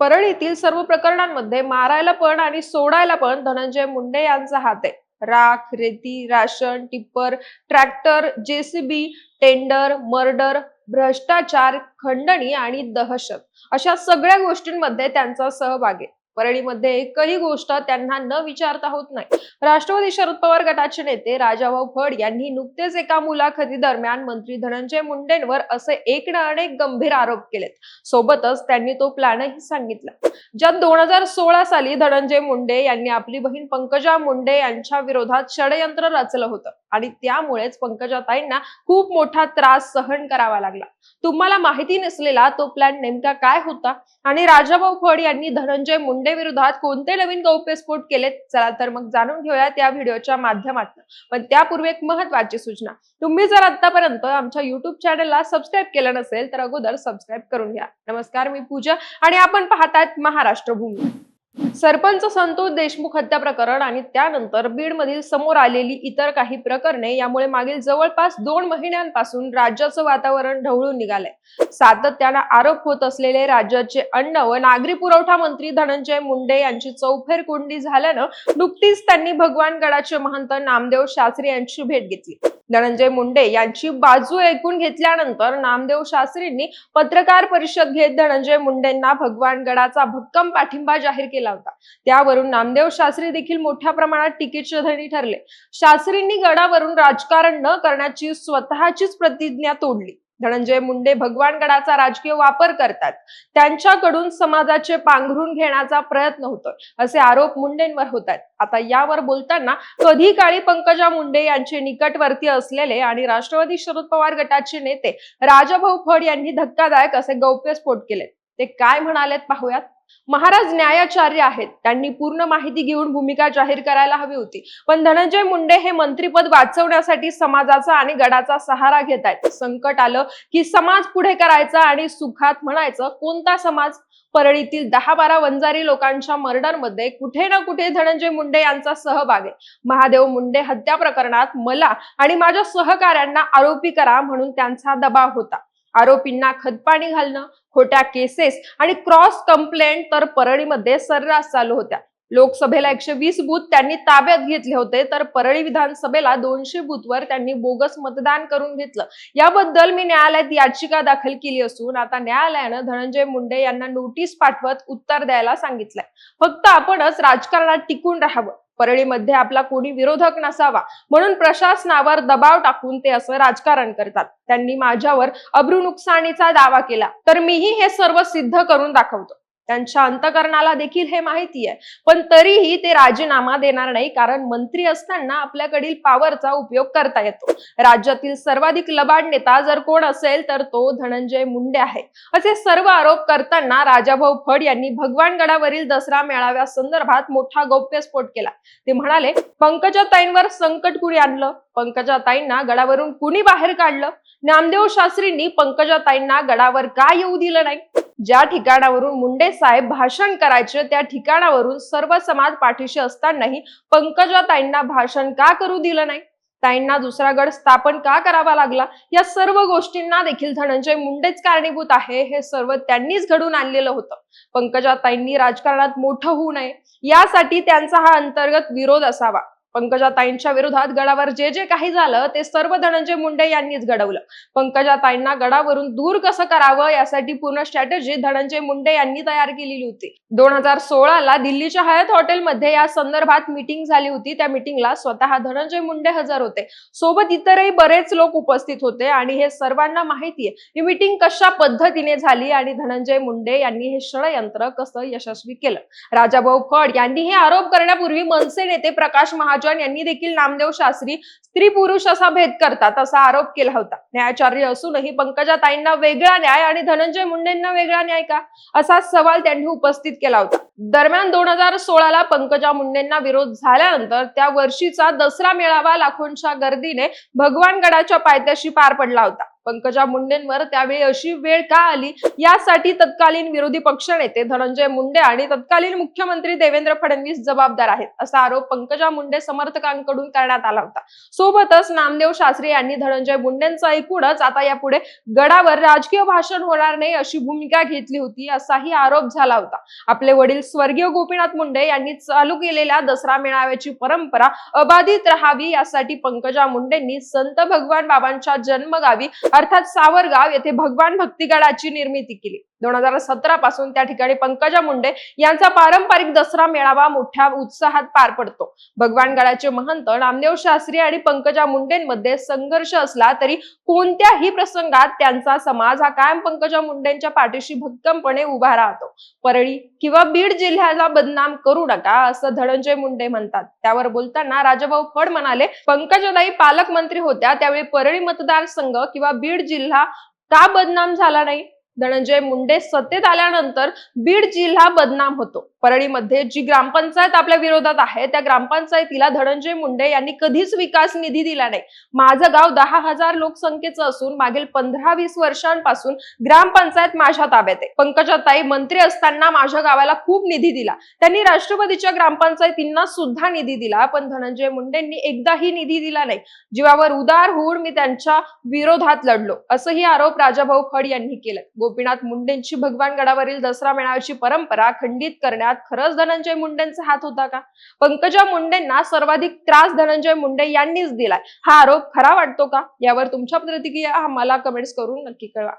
परळीतील सर्व प्रकरणांमध्ये मारायला पण आणि सोडायला पण धनंजय मुंडे यांचा हात आहे. राख रेती ration tipper tractor JCB tender murder भ्रष्टाचार खंडणी आणि दहशत अशा सगळ्या गोष्टींमध्ये त्यांचा सहभाग आहे. परळीमध्ये एकही गोष्ट त्यांना न विचारता होत नाही. राष्ट्रवादी शरद पवार गटाचे नेते राजाभाऊ फड यांनी नुकतेच एका मुलाखती दरम्यान मंत्री धनंजय मुंडेंवर असे एक ना अनेक गंभीर आरोप केलेत. सोबतच त्यांनी तो प्लॅनही सांगितला. ज्यात दोन हजार सोळा साली धनंजय मुंडे यांनी आपली बहीण पंकजा मुंडे यांच्या विरोधात षडयंत्र रचलं होतं. आणि त्यामुळेच पंकजाताईंना खूप मोठा त्रास सहन करावा लागला. तुम्हाला माहिती नसलेला तो प्लॅन नेमका काय होता? आणि राजाभाऊ फड यांनी धनंजय मुंडे विरोधात कोणते नवीन गौप्यस्फोट केलेत? चला तर मग जाणून घेऊया त्या व्हिडिओच्या माध्यमातून. पण त्यापूर्वी एक महत्वाची सूचना. तुम्ही जर आतापर्यंत आमच्या युट्यूब चॅनलला सबस्क्राईब केलं नसेल तर अगोदर सबस्क्राईब करून घ्या. नमस्कार मी पूजा आणि आपण पाहतात महाराष्ट्र भूमी सरपंच संतोष देशमुख हत्या प्रकरण आणि त्यानंतर बीडमधील समोर आलेली इतर काही प्रकरणे यामुळे मागील जवळपास दोन महिन्यांपासून राज्याचं वातावरण ढवळून निघालंय. सातत्यानं आरोप होत असलेले राज्याचे अन्न व नागरी पुरवठा मंत्री धनंजय मुंडे यांची चौफेर कोंडी झाल्यानं नुकतीच त्यांनी भगवानगडाचे महंत नामदेव शास्त्री यांची भेट घेतली. धनंजय मुंडे यांची बाजू ऐकून घेतल्यानंतर नामदेव शास्त्रींनी पत्रकार परिषद घेत धनंजय मुंडेंना भगवानगडाचा भक्कम पाठिंबा जाहीर केला होता. त्यावरून नामदेव शास्त्री देखील मोठ्या प्रमाणात टिकीटचे धनी ठरले. शास्त्रींनी गडावरून राजकारण न करण्याची स्वतःचीच प्रतिज्ञा तोडली. धनंजय मुंडे भगवानगडाचा राजकीय वापर करतात. त्यांच्याकडून समाजाचे पांघरून घेण्याचा प्रयत्न होतोय असे आरोप मुंडेंवर होत आहेत आता यावर बोलताना कधी काळी पंकजा मुंडे यांचे निकटवर्ती असलेले आणि राष्ट्रवादी शरद पवार गटाचे नेते राजाभाऊ फड यांनी धक्कादायक असे गौप्यस्फोट केले ते काय म्हणालेत पाहूयात. महाराज न्यायाचार्य आहेत. त्यांनी पूर्ण माहिती घेऊन भूमिका जाहीर करायला हवी होती. पण धनंजय मुंडे हे मंत्रीपद वाचवण्यासाठी समाजाचा आणि गडाचा सहारा घेत आहेत संकट आलं की समाज पुढे करायचा आणि सुखात म्हणायचं कोणता समाज? परळीतील दहा बारा वंजारी लोकांच्या मर्डरमध्ये कुठे ना कुठे धनंजय मुंडे यांचा सहभाग आहे. महादेव मुंडे हत्या प्रकरणात मला आणि माझ्या सहकाऱ्यांना आरोपी करा म्हणून त्यांचा दबाव होता. आरोपींना खतपाणी घालणं खोट्या केसेस आणि क्रॉस कंप्लेंट तर परळीमध्ये सर्रास चालू होत्या. लोकसभेला एकशे वीस बूथ त्यांनी ताब्यात घेतले होते तर परळी विधानसभेला दोनशे बूथवर त्यांनी बोगस मतदान करून घेतलं. याबद्दल मी न्यायालयात याचिका दाखल केली असून आता न्यायालयानं धनंजय मुंडे यांना नोटीस पाठवत उत्तर द्यायला सांगितलंय. फक्त आपणच राजकारणात टिकून राहावं. परळीमध्ये आपला कोणी विरोधक नसावा म्हणून प्रशासनावर दबाव टाकून ते असं राजकारण करतात. त्यांनी माझ्यावर अब्रू नुकसानीचा दावा केला. तर मीही हे सर्व सिद्ध करून दाखवतो. त्यांच्या अंतकरणाला देखील हे माहिती आहे. पण तरीही ते राजीनामा देणार नाही कारण मंत्री असताना आपल्याकडील पॉवरचा उपयोग करता येतो. राज्यातील सर्वाधिक लबाड नेता जर कोण असेल तर तो धनंजय मुंडे आहे. असे सर्व आरोप करताना राजाभाऊ फड यांनी भगवानगडावरील दसरा मेळाव्या संदर्भात मोठा गौप्यस्फोट केला. ते म्हणाले पंकजाताईंवर संकट कुणी आणलं? पंकजाताईंना गडावरून कुणी बाहेर काढलं? नामदेव शास्त्रींनी पंकजाताईंना गडावर का येऊ दिलं नाही? ज्या ठिकाणावरून मुंडे साहेब भाषण करायचे त्या ठिकाणावरून सर्व समाज पाठीशी असतानाही पंकजाताईंना भाषण का करू दिलं नाही? ताईंना दुसरा गड स्थापन का करावा लागला? या सर्व गोष्टींना देखील धनंजय मुंडेच कारणीभूत आहे हे सर्व त्यांनीच घडून आणलेलं होतं. पंकजाताईंनी राजकारणात मोठं होऊ नये. यासाठी त्यांचा हा अंतर्गत विरोध असावा. पंकजाताईंच्या विरोधात गडावर जे जे काही झालं ते सर्व धनंजय मुंडे यांनीच घडवलं. पंकजाताईंना गडावरून दूर कसं करावं यासाठी पूर्ण स्ट्रॅटेजी धनंजय मुंडे यांनी तयार केलेली होती. दोन हजार सोळाला दिल्लीच्या हयात हॉटेलमध्ये या संदर्भात मीटिंग झाली होती. त्या मीटिंगला स्वतः धनंजय मुंडे हजर होते. सोबत इतरही बरेच लोक उपस्थित होते आणि हे सर्वांना माहिती आहे ही मीटिंग कशा पद्धतीने झाली आणि धनंजय मुंडे यांनी हे षडयंत्र कसं यशस्वी केलं? राजाभाऊ फड यांनी हे आरोप करण्यापूर्वी मनसे नेते प्रकाश महाजन यांनी देखील नामदेव शास्त्री स्त्री पुरुष असा भेद करतात असा आरोप केला होता. न्यायाचार्य असूनही पंकजाताईंना वेगळा न्याय आणि धनंजय मुंडेंना वेगळा न्याय का? असा सवाल त्यांनी उपस्थित केला होता. दरम्यान दोन हजार सोळाला पंकजा मुंडेंना विरोध झाल्यानंतर त्या वर्षीचा दसरा मेळावा लाखोंच्या गर्दीने भगवानगडाच्या पायथ्याशी पार पडला होता. पंकजा मुंडेंवर त्यावेळी अशी वेळ का आली? यासाठी तत्कालीन विरोधी पक्षनेते धनंजय मुंडे आणि तत्कालीन मुख्यमंत्री देवेंद्र फडणवीस जबाबदार आहेत असा आरोप पंकजा मुंडे समर्थकांकडून करण्यात आला होता. सोबतच नामदेव शास्त्री यांनी धनंजय मुंडेंचं ऐकूनच आता यापुढे गडावर राजकीय भाषण होणार नाही अशी भूमिका घेतली होती असाही आरोप झाला होता. आपले वडील स्वर्गीय गोपीनाथ मुंडे यांनी चालू केलेल्या दसरा मेळाव्याची परंपरा अबाधित राहावी यासाठी पंकजा मुंडेंनी संत भगवान बाबांच्या जन्मगावी अर्थात सावरगाव येथे भगवान भक्तिगडाची निर्मिती केली. दोन हजार सतरा पासून त्या ठिकाणी पंकजा मुंडे यांचा पारंपरिक दसरा मेळावा मोठ्या उत्साहात पार पडतो. भगवान गडाचे महंत नामदेव शास्त्री आणि पंकजा मुंडेंमध्ये संघर्ष असला तरी कोणत्याही प्रसंगात त्यांचा समाज हा कायम पंकजा मुंडेंच्या पाठीशी भक्कमपणे उभा राहतो. परळी किंवा बीड जिल्ह्याला बदनाम करू नका असं धनंजय मुंडे म्हणतात. त्यावर बोलताना राजाभाऊ फड म्हणाले पंकजाताई पालकमंत्री होत्या त्यावेळी परळी मतदारसंघ किंवा बीड जिल्हा का बदनाम झाला नाही? धनंजय मुंडे सत्तेत आल्यानंतर बीड जिल्हा बदनाम होतो. परळीमध्ये जी ग्रामपंचायत आपल्या विरोधात आहे त्या ग्रामपंचायतीला धनंजय मुंडे यांनी कधीच विकास निधी दिला नाही. माझं गाव दहा हजार लोकसंख्येचं असून मागील पंधरा वीस वर्षांपासून ग्रामपंचायत माझ्या ताब्यात आहे. पंकजाताई मंत्री असताना माझ्या गावाला खूप निधी दिला. त्यांनी राष्ट्रवादीच्या ग्रामपंचायतींना सुद्धा निधी दिला पण धनंजय मुंडेंनी एकदाही निधी दिला नाही. जीवावर उदार होऊन मी त्यांच्या विरोधात लढलो असंही आरोप राजाभाऊ फड यांनी केलं. गोपीनाथ मुंडेंची भगवान गडावरील दसरा मेळाव्याची परंपरा खंडित करण्यात खरंच धनंजय मुंडेंचा हात होता का? पंकजा मुंडेंना सर्वाधिक त्रास धनंजय मुंडे यांनीच दिलाय. हा आरोप खरा वाटतो का? यावर तुमच्या प्रतिक्रिया मला कमेंट्स करून नक्की कळवा.